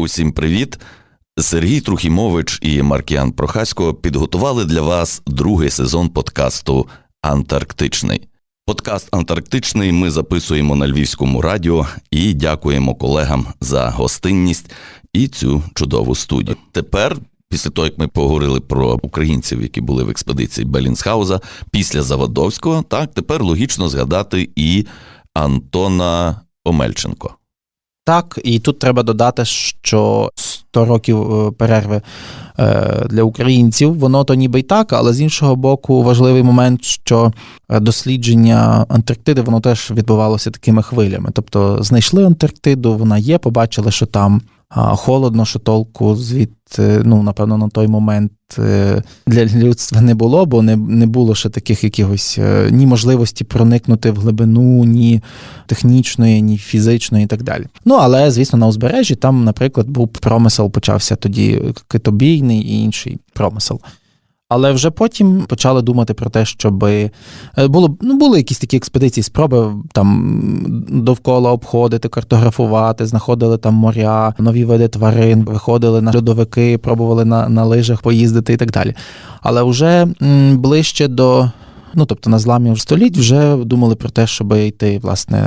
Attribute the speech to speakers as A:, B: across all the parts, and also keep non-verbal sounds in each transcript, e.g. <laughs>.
A: Усім привіт! Сергій Трухімович і Маркіан Прохасько підготували для вас другий сезон подкасту Антарктичний. Подкаст Антарктичний ми записуємо на Львівському радіо і дякуємо колегам за гостинність і цю чудову студію. Тепер, після того як ми поговорили про українців, які були в експедиції Белінсхауза, після Заводовського, так тепер логічно згадати і Антона Омельченко.
B: Так, і тут треба додати, що 100 років е, перерви е, для українців, воно то ніби й так, але з іншого боку, важливий момент, що е, дослідження Антарктиди воно теж відбувалося такими хвилями. Тобто знайшли Антарктиду, вона є, побачили, що там холодно, що толку звідти, ну, напевно, на той момент е, для людства не було, бо не не було ще таких якихось е, ні можливості проникнути в глибину, ні технічної, ні фізичної і так далі. Ну, але, звісно, на узбережжі там, наприклад, був промисел, почався тоді китобійний і інший промисел. Але вже потім почали думати про те, щоб е, було ну були якісь такі експедиції, спроби там довкола обходити, картографувати, знаходили там моря, нові види тварин, виходили на льодовики, пробували на на лижах поїздити і так далі. Але вже ближче до. Ну, тобто на зламі століть вже думали про те, щоб йти власне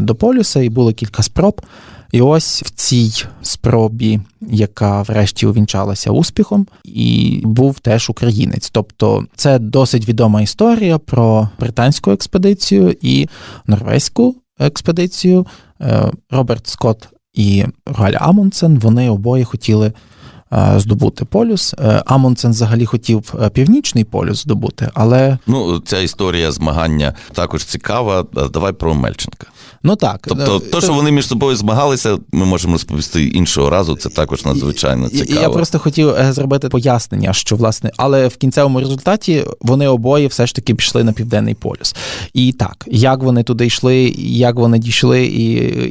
B: до полюса, і було кілька спроб. І ось в цій спробі, яка врешті увінчалася успіхом, і був теж українець. Тобто це досить відома історія про британську експедицію і норвезьку експедицію. Е, Роберт Скотт і Галь Амундсен, вони обоє хотіли. Е, здобути полюс. Е, Амундсен взагалі хотів північний полюс здобути, але
A: ну ця історія змагання також цікава. Давай про Мельченка.
B: Ну так.
A: Тобто, е, то, що вони між собою змагалися, ми можемо розповісти іншого разу. Це також надзвичайно цікаво.
B: Я просто хотів е, зробити пояснення, що власне, але в кінцевому результаті вони обоє все ж таки пішли на південний полюс. І так, як вони туди йшли, як вони дійшли, і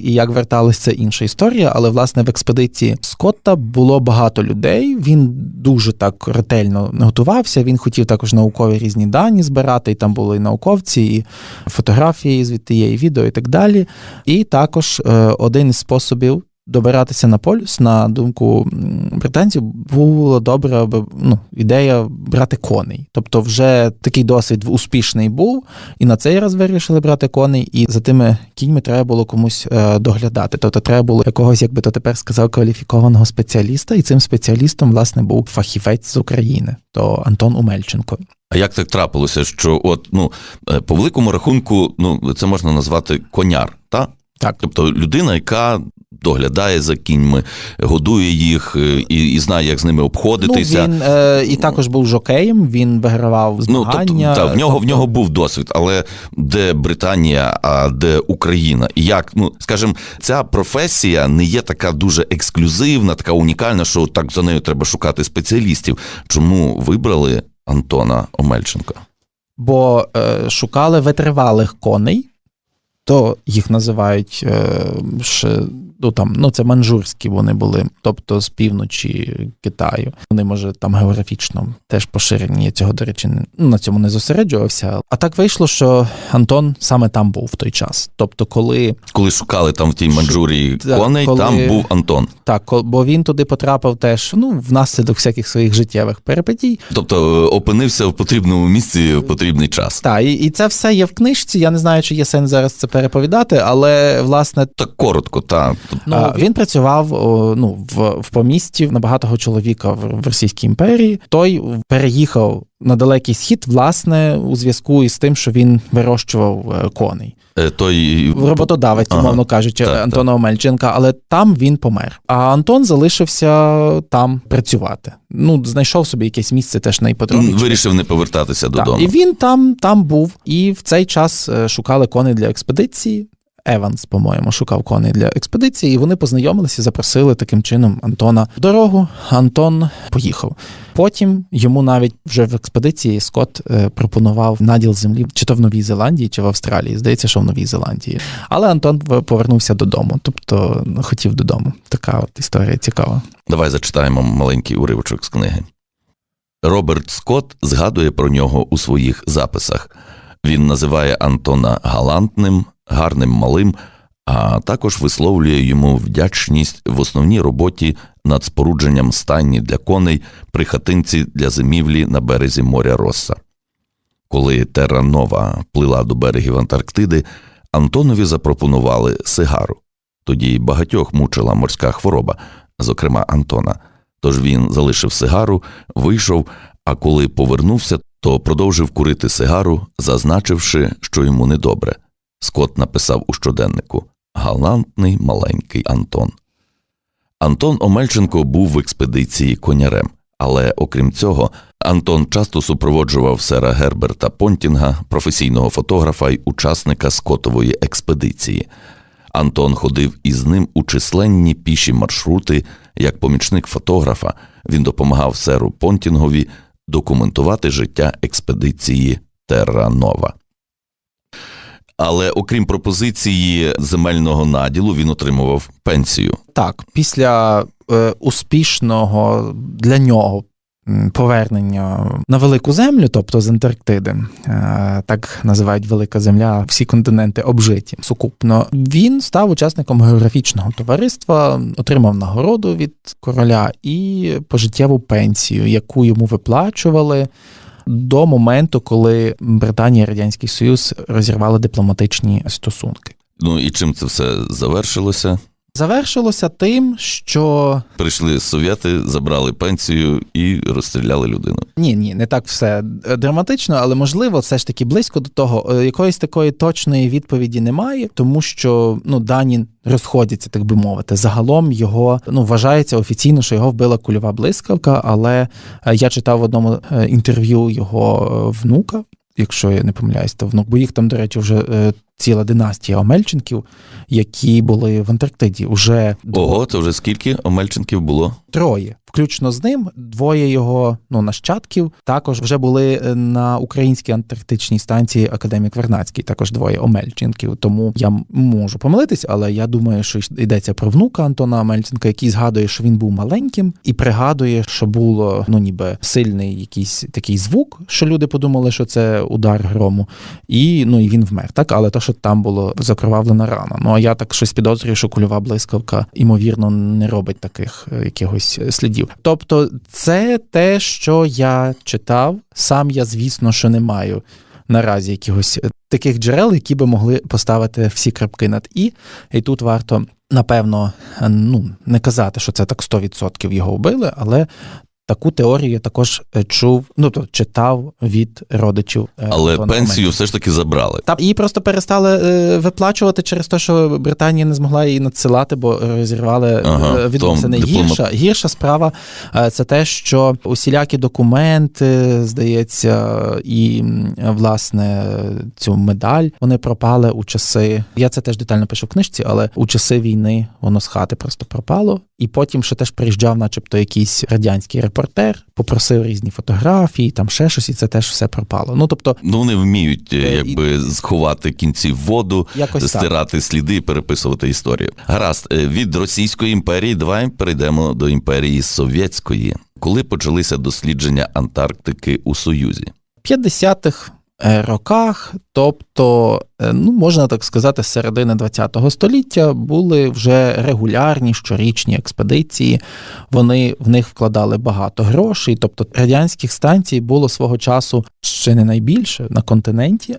B: і як верталися, це інша історія. Але власне в експедиції Скотта було багато людей. Він дуже так ретельно готувався. Він хотів також наукові різні дані збирати. І там були і науковці, і фотографії звідти є, і відео, і так далі далі. І також е, один із способів добиратися на полюс, на думку британців, було добре, аби ну, ідея брати коней. Тобто, вже такий досвід успішний був, і на цей раз вирішили брати коней, і за тими кіньми треба було комусь е, доглядати. Тобто, треба було якогось, як би то тепер сказав, кваліфікованого спеціаліста, і цим спеціалістом, власне, був фахівець з України, то Антон Умельченко.
A: А як так трапилося, що от ну е, по великому рахунку, ну це можна назвати коняр, та?
B: Так.
A: Тобто людина, яка доглядає за кіньми, годує їх і і знає, як з ними обходитися.
B: Ну, Він е, і також був жокеєм, він вигравав змагання.
A: Ну, тобто, та, в нього тобто... в нього був досвід, але де Британія, а де Україна? І як, ну скажімо, ця професія не є така дуже ексклюзивна, така унікальна, що так за нею треба шукати спеціалістів. Чому вибрали Антона Омельченка?
B: Бо е, шукали витривалих коней, то їх називають е, ще ну там ну це манжурські вони були, тобто з півночі Китаю. Вони може там географічно теж поширені. Я цього, до речі, на цьому не зосереджувався. А так вийшло, що Антон саме там був в той час. Тобто, коли
A: Коли шукали там в тій Манджурії коней, коли... там був Антон.
B: Так, бо він туди потрапив теж ну внаслідок всяких своїх життєвих перипетій.
A: Тобто е, опинився в потрібному місці в потрібний час.
B: Так, і, і це все є в книжці. Я не знаю, чи є сенс зараз це переповідати, але власне
A: так коротко, та
B: Ну, Він працював ну, в в помісті на багатого чоловіка в Російській імперії. Той переїхав на далекий схід, власне, у зв'язку із тим, що він вирощував е, коней.
A: Е, той
B: роботодавець, ага, умовно кажучи, так, Антона так. Омельченка, але там він помер. А Антон залишився там працювати. Ну, знайшов собі якесь місце теж на іпотроні.
A: Вирішив не повертатися додому.
B: Так, І він там там був. І в цей час е, шукали коней для експедиції. Еванс, по-моєму, шукав коней для експедиції, і вони познайомилися, запросили таким чином Антона в дорогу. Антон поїхав. Потім йому навіть вже в експедиції Скотт е, пропонував наділ землі, чи то в Новій Зеландії, чи в Австралії. Здається, що в Новій Зеландії. Але Антон повернувся додому, тобто хотів додому. Така от історія цікава.
A: Давай зачитаємо маленький уривочок з книги. Роберт Скотт згадує про нього у своїх записах. Він називає Антона галантним, гарним малим, а також висловлює йому вдячність в основній роботі над спорудженням стайні для коней при хатинці для зимівлі на березі моря Росса. Коли Терра Нова плила до берегів Антарктиди, Антонові запропонували сигару. Тоді багатьох мучила морська хвороба, зокрема Антона. Тож він залишив сигару, вийшов, а коли повернувся, то продовжив курити сигару, зазначивши, що йому недобре. Скотт написав у щоденнику Галантний маленький Антон. Антон Омельченко був в експедиції конярем, але окрім цього, Антон часто супроводжував сера Герберта Понтінга, професійного фотографа й учасника скотової експедиції. Антон ходив із ним у численні піші маршрути. Як помічник фотографа, він допомагав серу Понтінгові документувати життя експедиції Терра Нова. Але окрім пропозиції земельного наділу, він отримував пенсію.
B: Так, після е, успішного для нього повернення на велику землю, тобто з Антарктиди, е, так називають Велика Земля, всі континенти обжиті сукупно. Він став учасником географічного товариства, отримав нагороду від короля і пожиттєву пенсію, яку йому виплачували. До моменту, коли Британія і Радянський Союз розірвали дипломатичні стосунки,
A: Ну і чим це все завершилося?
B: Завершилося тим, що
A: Прийшли совєти, забрали пенсію і розстріляли людину.
B: Ні, ні, не так все драматично, але можливо, все ж таки близько до того. Е, Якоїсь такої точної відповіді немає, тому що ну дані розходяться, так би мовити. Загалом його ну вважається офіційно, що його вбила кульова блискавка. Але е, я читав в одному е, інтерв'ю його внука. Якщо я не помиляюсь, то внук, бо їх там, до речі, вже ціла династія Омельченків, які були в Антарктиді. Уже
A: Ого, це вже скільки Омельченків було?
B: троє, включно з ним, двоє його ну, нащадків також вже були е, на українській антарктичній станції Академік Вернацький, також двоє Омельченків. Тому я можу помилитись, але я думаю, що йдеться про внука Антона Омельченка, який згадує, що він був маленьким, і пригадує, що було ну ніби сильний якийсь такий звук, що люди подумали, що це удар грому, і ну і він вмер. Так, але то, що там було закровавлена рана. Ну а я так щось підозрюю, що кульова блискавка ймовірно не робить таких е, якихось слідів. Тобто, це те, що я читав. Сам я, звісно, що не маю наразі якихось е, таких джерел, які би могли поставити всі крапки над і. І тут варто. Напевно, е, ну не казати, що це так 100% його вбили, але таку теорію я також е, чув, ну то читав від родичів. е,
A: Але
B: Антона
A: пенсію все ж таки забрали.
B: та її просто перестали е, виплачувати через те, що Британія не змогла її надсилати, бо розірвали
A: Ага,
B: е, відносини.
A: дипломат-
B: Гірша, гірша справа е, це те, що усілякі документи, здається, і власне цю медаль вони пропали у часи. Я це теж детально пишу в книжці, але у часи війни воно з хати просто пропало. І потім ще теж приїжджав, начебто, якийсь радянський репортер, попросив різні фотографії, там ще щось, і це теж все пропало. Ну тобто,
A: Ну, вони вміють е,
B: Е,
A: якби сховати кінці в воду,
B: якось так.
A: стирати сліди і переписувати історію. Гаразд, е, від Російської імперії давай перейдемо до імперії Совєтської. Коли почалися дослідження Антарктики у Союзі?
B: 50-х е, роках, тобто, е, ну можна так сказати, з середини ХХ століття були вже регулярні щорічні експедиції. Вони в них вкладали багато грошей. Тобто радянських станцій було свого часу ще не найбільше на континенті.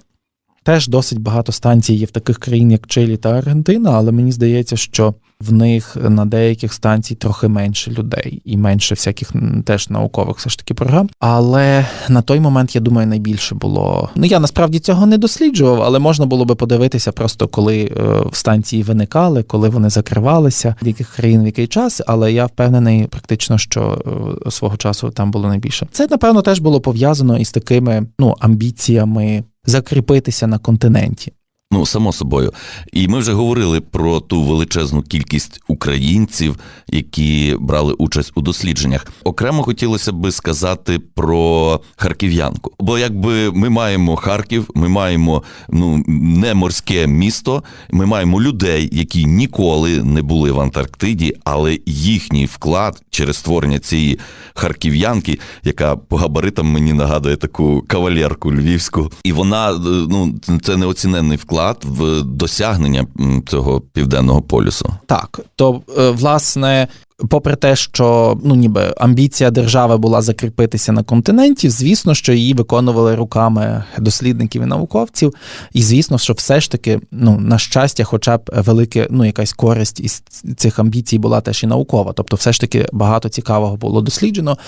B: Теж досить багато станцій є в таких країн, як Чилі та Аргентина, але мені здається, що в них на деяких станцій трохи менше людей і менше всяких теж наукових все ж таки програм. Але на той момент, я думаю, найбільше було. Ну я насправді цього не досліджував, але можна було би подивитися просто коли е, станції виникали, коли вони закривалися, в яких країн в який час. Але я впевнений практично, що е, свого часу там було найбільше. Це напевно теж було пов'язано із такими ну амбіціями закріпитися на континенті.
A: Ну, само собою. І ми вже говорили про ту величезну кількість українців, які брали участь у дослідженнях. Окремо хотілося би сказати про харків'янку. Бо якби ми маємо Харків, ми маємо ну не морське місто, ми маємо людей, які ніколи не були в Антарктиді, але їхній вклад через створення цієї харків'янки, яка по габаритам мені нагадує таку кавалерку львівську, і вона е, ну це неоціненний вклад вклад в досягнення цього південного полюсу.
B: Так, то е, власне, попри те, що ну ніби амбіція держави була закріпитися на континенті, звісно, що її виконували руками дослідників і науковців. І звісно, що все ж таки, ну на щастя, хоча б велике, ну якась користь із цих амбіцій була теж і наукова. Тобто, все ж таки багато цікавого було досліджено.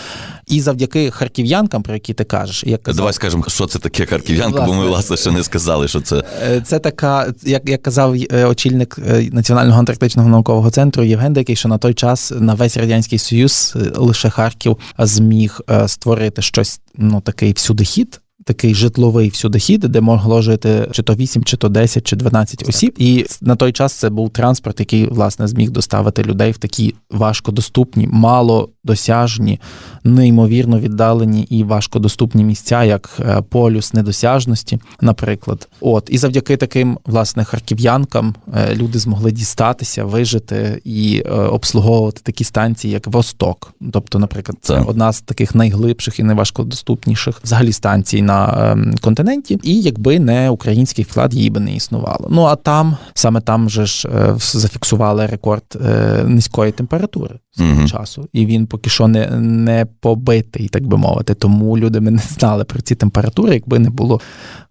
B: І завдяки харків'янкам, про які ти кажеш, як казав,
A: Давай скажемо, що це таке харків'янка, бо ми
B: Власне.
A: власне ще не сказали, що це
B: Е, Це така, як, як казав е, очільник е, Національного антарктичного наукового центру Євген Дикий, що на той час на весь радянський союз е, лише Харків зміг е, створити щось, ну такий всюдихід. Такий житловий всюдихід, де могло жити чи то 8, чи то 10, чи 12 осіб. І на той час це був транспорт, який власне зміг доставити людей в такі важкодоступні, малодосяжні, неймовірно віддалені і важкодоступні місця, як е, полюс недосяжності, наприклад. От і завдяки таким власне харків'янкам е, люди змогли дістатися, вижити і е, обслуговувати такі станції, як Восток. Тобто, наприклад, це одна з таких найглибших і найважкодоступніших взагалі станцій на ем, континенті. І якби не український вклад, її би не існувало. Ну а там саме там же ж е, зафіксували рекорд е, низької температури
A: Мгм.
B: часу, і він поки що не, не побитий, так би мовити. Тому люди ми не знали про ці температури, якби не було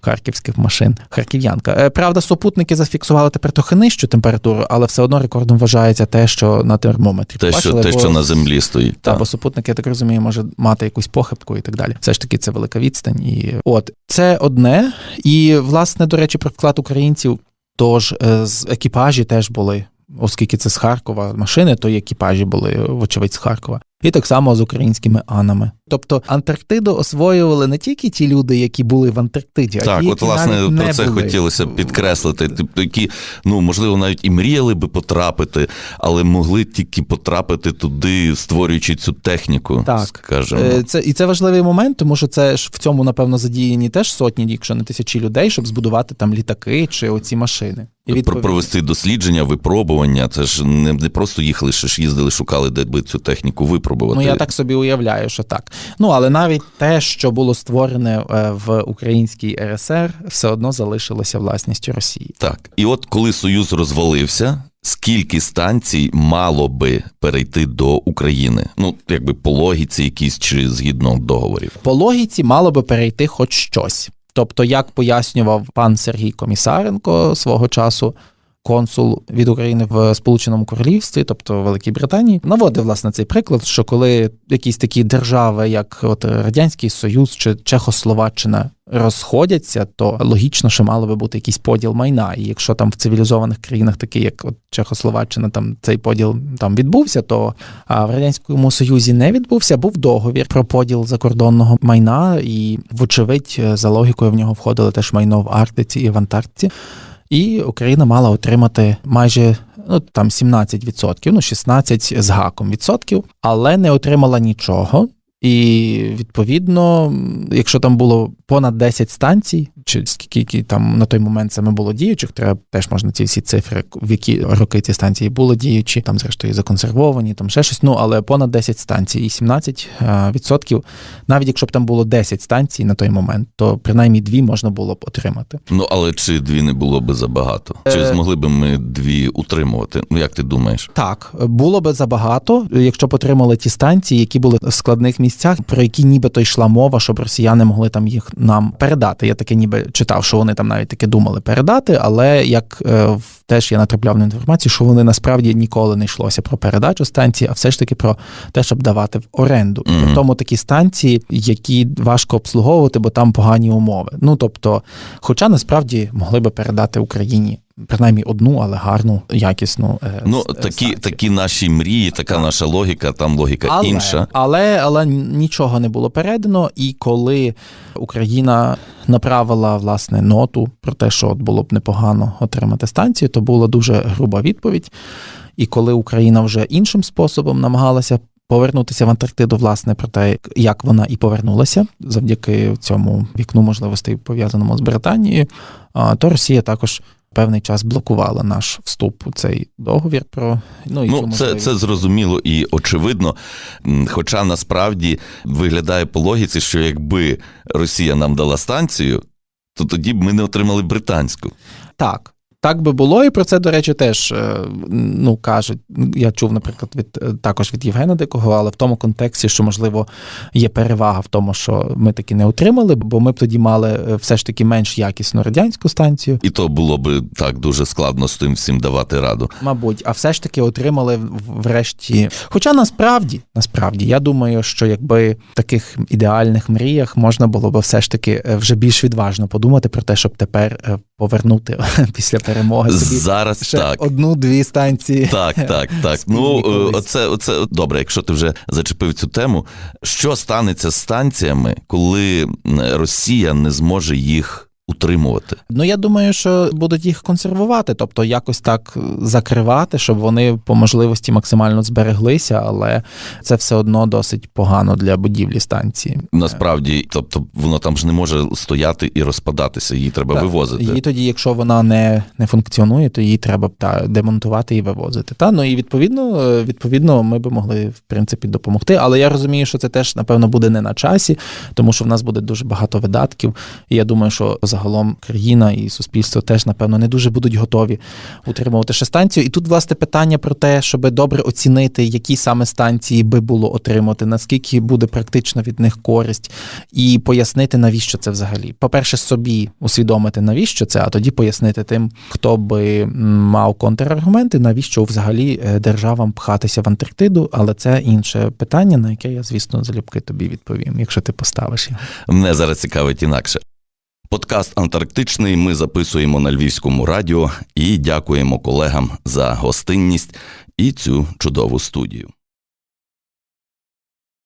B: харківських машин. Харків'янка. Е, Правда, супутники зафіксували тепер трохи нижчу температуру, але все одно рекордом вважається те, що на термометрі.
A: те, що,
B: Побачили,
A: те,
B: бо-
A: що на землі стоїть.
B: та,
A: так.
B: бо супутник, я так розумію, може мати якусь похибку і так далі. Все ж таки, це велика відстань. І от це одне. І власне, до речі, про вклад українців. Тож е, з екіпажі теж були, оскільки це з Харкова машини, то й екіпажі були, вочевидь, з Харкова. І так само з українськими анами. Тобто Антарктиду освоювали не тільки ті люди, які були в Антарктиді, а
A: Так,
B: ті,
A: от
B: які
A: власне
B: навіть
A: про
B: не
A: це
B: були.
A: хотілося підкреслити. Тобто, які, ну можливо, навіть і мріяли би потрапити, але могли тільки потрапити туди, створюючи цю техніку.
B: Так.
A: скажімо.
B: Е, Це і це важливий момент, тому що це ж в цьому напевно задіяні теж сотні, якщо не тисячі людей, щоб збудувати там літаки чи оці машини. І
A: Про провести дослідження, випробування. Це ж не, не просто їхали, ще ж їздили, шукали, де би цю техніку випробувати.
B: Ну я так собі уявляю, що так. Ну але навіть те, що було створене е, в українській РСР, все одно залишилося власністю Росії.
A: Так. І от коли Союз розвалився, скільки станцій мало би перейти до України? Ну, якби по логіці якісь чи згідно договорів.
B: По логіці мало би перейти хоч щось. Тобто, як пояснював пан Сергій Комісаренко свого часу. Консул від України в Сполученому Королівстві, тобто Великій Британії, наводив власне цей приклад, що коли якісь такі держави, як от Радянський Союз чи Чехословаччина, розходяться, то логічно, що мало би бути якийсь поділ майна. І якщо там в цивілізованих країнах, такі як от Чехословаччина, там цей поділ там відбувся, то а в радянському союзі не відбувся. Був договір про поділ закордонного майна, і вочевидь, за логікою в нього входили теж майно в Арктиці і в Антарктиці. І Україна мала отримати майже ну там 17%, ну 16 з гаком відсотків, але не отримала нічого. І відповідно, якщо там було понад 10 станцій, чи скільки там на той момент саме було діючих, треба теж можна ці всі цифри, в які роки ці станції були діючі, там зрештою законсервовані, там ще щось. Ну але понад 10 станцій і 17 е, відсотків, навіть якщо б там було 10 станцій на той момент, то принаймні дві можна було б отримати.
A: Ну але чи дві не було би забагато? Чи
B: Е.
A: змогли би ми дві утримувати? Ну як ти думаєш?
B: Так, було би забагато, якщо б отримали ті станції, які були в складних місцях, про які нібито йшла мова, щоб росіяни могли там їх нам передати. Я таке ніби читав, що вони там навіть таке думали передати, але як е, теж я натрапляв на інформацію, що вони насправді ніколи не йшлося про передачу станції, а все ж таки про те, щоб давати в оренду.
A: Мгм.
B: При тому такі станції, які важко обслуговувати, бо там погані умови. Ну тобто, хоча насправді могли би передати Україні. Принаймні одну, але гарну, якісну е,
A: Ну такі,
B: станцію.
A: такі наші мрії, така наша логіка, там логіка
B: але,
A: інша.
B: Але, але нічого не було передано. І коли Україна направила власне ноту про те, що от було б непогано отримати станцію, то була дуже груба відповідь. І коли Україна вже іншим способом намагалася повернутися в Антарктиду, власне, про те, як вона і повернулася завдяки цьому вікну можливостей, пов'язаному з Британією, то Росія також. Певний час блокувала наш вступ у цей договір про ну і
A: Ну, це, це зрозуміло і очевидно. Хоча насправді виглядає по логіці, що якби Росія нам дала станцію, то тоді б ми не отримали британську.
B: Так. Так би було, і про це, до речі, теж е, ну кажуть. Я чув, наприклад, від е, також від Євгена Дикого, але в тому контексті, що можливо є перевага в тому, що ми таки не отримали, бо ми б тоді мали е, все ж таки менш якісну радянську станцію,
A: І то було би так дуже складно з тим всім давати раду.
B: мабуть, а все ж таки отримали врешті. Хоча насправді, насправді, я думаю, що якби в таких ідеальних мріях можна було би все ж таки вже більш відважно подумати про те, щоб тепер повернути <laughs> після перемоги собі
A: Зараз
B: ще
A: так.
B: одну-дві станції.
A: Так, так, <laughs> так. Ну, е, оце, оце добре, якщо ти вже зачепив цю тему. Що станеться з станціями, коли Росія не зможе їх утримувати?
B: Ну я думаю, що будуть їх консервувати, тобто якось так закривати, щоб вони по можливості максимально збереглися, але це все одно досить погано для будівлі станції.
A: Насправді, тобто, воно там ж не може стояти і розпадатися, її треба
B: Так.
A: вивозити.
B: Її тоді, якщо вона не, не функціонує, то її треба та, демонтувати і вивозити. Та ну і відповідно, е, відповідно, ми би могли в принципі допомогти. Але я розумію, що це теж напевно буде не на часі, тому що в нас буде дуже багато видатків. І я думаю, що загалом країна і суспільство теж напевно не дуже будуть готові утримувати ще станцію. І тут власне питання про те, щоб добре оцінити, які саме станції би було отримати, наскільки буде практично від них користь, і пояснити, навіщо це взагалі. По-перше, собі усвідомити, навіщо це, а тоді пояснити тим, хто би мав контраргументи, навіщо взагалі е, державам пхатися в Антарктиду, але це інше питання, на яке я, звісно, залюбки тобі відповім, якщо ти поставиш.
A: Мене зараз цікавить інакше. Подкаст Антарктичний ми записуємо на Львівському радіо і дякуємо колегам за гостинність і цю чудову студію.